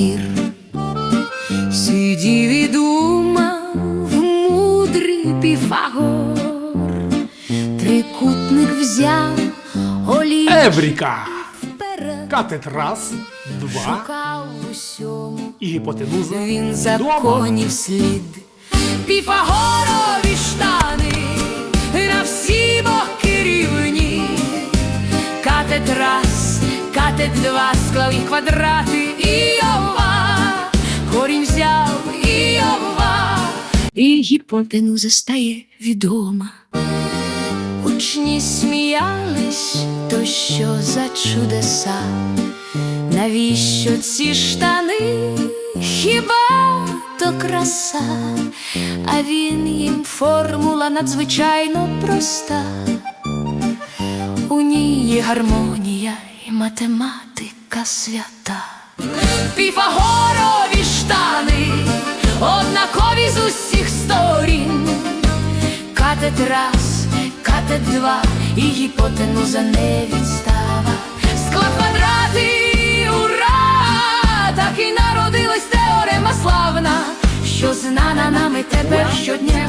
гір. Сидів і думав мудрий піфагор, трикутник взяв олій Евріка! Катет раз, два шукав усьому. і гіпотенуза. Він законів слід, піфагорові штани на всі боки рівні. Катет раз, катет два, склав їх квадрати і гіпотенуза стає відома. Учні сміялись, то що за чудеса, навіщо ці штани? Хіба то краса, а він їм формула надзвичайно проста. У ній гармонія і математика свята. Піфагорові штани, Катет раз, катет два, і гіпотенуза не відстава. Скла квадрати, ура! Так і народилась теорема славна, що знана нами тепер щодня.